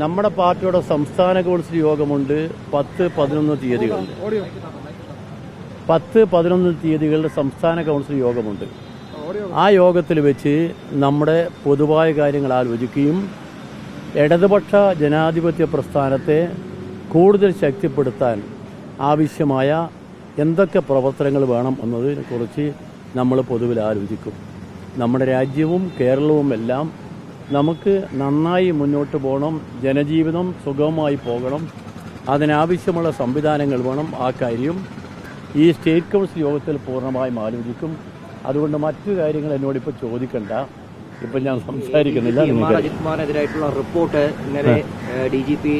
നമ്മുടെ പാർട്ടിയുടെ സംസ്ഥാന കൗൺസിൽ യോഗമുണ്ട് പത്ത് പതിനൊന്ന് തീയതികളിൽ. പത്ത് പതിനൊന്ന് തീയതികളിൽ സംസ്ഥാന കൗൺസിൽ യോഗമുണ്ട്. ആ യോഗത്തിൽ വെച്ച് നമ്മുടെ പൊതുവായ കാര്യങ്ങൾ ആലോചിക്കുകയും ഇടതുപക്ഷ ജനാധിപത്യ പ്രസ്ഥാനത്തെ കൂടുതൽ ശക്തിപ്പെടുത്താൻ ആവശ്യമായ എന്തൊക്കെ പ്രവർത്തനങ്ങൾ വേണം എന്നതിനെക്കുറിച്ച് നമ്മൾ പൊതുവിൽ ആലോചിക്കും. നമ്മുടെ രാജ്യവും കേരളവും എല്ലാം നമുക്ക് നന്നായി മുന്നോട്ട് പോകണം ജനജീവിതം സുഗമമായി പോകണം അതിനാവശ്യമുള്ള സംവിധാനങ്ങൾ വേണം ആ കാര്യം ഈ സ്റ്റേറ്റ് കൗൺസിൽ യോഗത്തിൽ പൂർണമായും ആലോചിക്കും. അതുകൊണ്ട് മറ്റു കാര്യങ്ങൾ എന്നോടിപ്പോൾ ചോദിക്കണ്ട. ഇപ്പം ഞാൻ സംസാരിക്കുന്നില്ല അജിത് കുമാറിനെതിരായിട്ടുള്ള റിപ്പോർട്ട് ഇന്നലെ ഡി ജി പി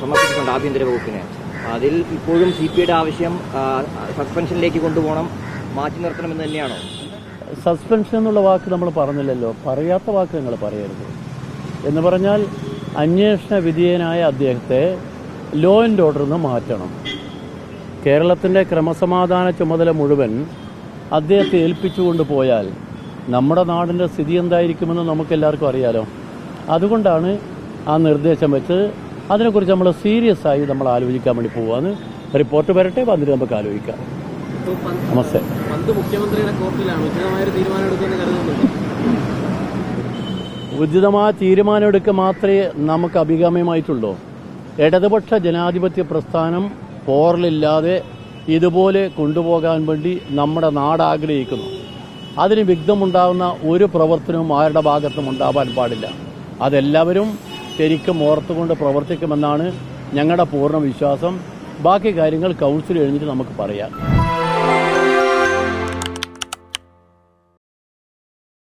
സമർപ്പിച്ചിട്ടുണ്ട് ആഭ്യന്തര വകുപ്പിന്. അതിൽ ഇപ്പോഴും സി പിയുടെ ആവശ്യം സസ്പെൻഷനിലേക്ക് കൊണ്ടുപോകണം മാറ്റി നിർത്തണമെന്ന് തന്നെയാണോ? സസ്പെൻഷൻ എന്നുള്ള വാക്ക് നമ്മൾ പറഞ്ഞില്ലല്ലോ. പറയാത്ത വാക്ക് നിങ്ങൾ പറയരുത്. എന്ന് പറഞ്ഞാൽ അന്വേഷണ വിധേയനായ അദ്ദേഹത്തെ ലോ ആൻഡ് ഓർഡറിൽ നിന്ന് മാറ്റണം. കേരളത്തിന്റെ ക്രമസമാധാന ചുമതല മുഴുവൻ അദ്ദേഹത്തെ ഏൽപ്പിച്ചുകൊണ്ട് പോയാൽ നമ്മുടെ നാടിന്റെ സ്ഥിതി എന്തായിരിക്കുമെന്ന് നമുക്കെല്ലാവർക്കും അറിയാലോ. അതുകൊണ്ടാണ് ആ നിർദ്ദേശം വെച്ച് അതിനെക്കുറിച്ച് നമ്മൾ സീരിയസ് ആയി നമ്മൾ ആലോചിക്കാൻ വേണ്ടി പോവാന്ന്. റിപ്പോർട്ട് വരട്ടെ വന്നിട്ട് നമുക്ക് ആലോചിക്കാം. നമസ്തേ മുഖ്യമന്ത്രിയുടെ കോർട്ടിലാണ്. ഉചിതമായ തീരുമാനം എടുക്കുമെന്ന് കരുതുന്നുണ്ട്. ഉചിതമായ തീരുമാനമെടുക്കുക മാത്രമേ നമുക്ക് അഭികാമ്യമായിട്ടുള്ളൂ. ഇടതുപക്ഷ ജനാധിപത്യ പ്രസ്ഥാനം പോറലില്ലാതെ ഇതുപോലെ കൊണ്ടുപോകാൻ വേണ്ടി നമ്മുടെ നാട് ആഗ്രഹിക്കുന്നു. അതിന് വിഘ്നമുണ്ടാകുന്ന ഒരു പ്രവർത്തനവും ആരുടെ ഭാഗത്തും ഉണ്ടാവാൻ പാടില്ല. അതെല്ലാവരും ശരിക്കും ഓർത്തുകൊണ്ട് പ്രവർത്തിക്കുമെന്നാണ് ഞങ്ങളുടെ പൂർണ വിശ്വാസം. ബാക്കി കാര്യങ്ങൾ കൗൺസിൽ എഴുന്നിട്ട് നമുക്ക് പറയാം.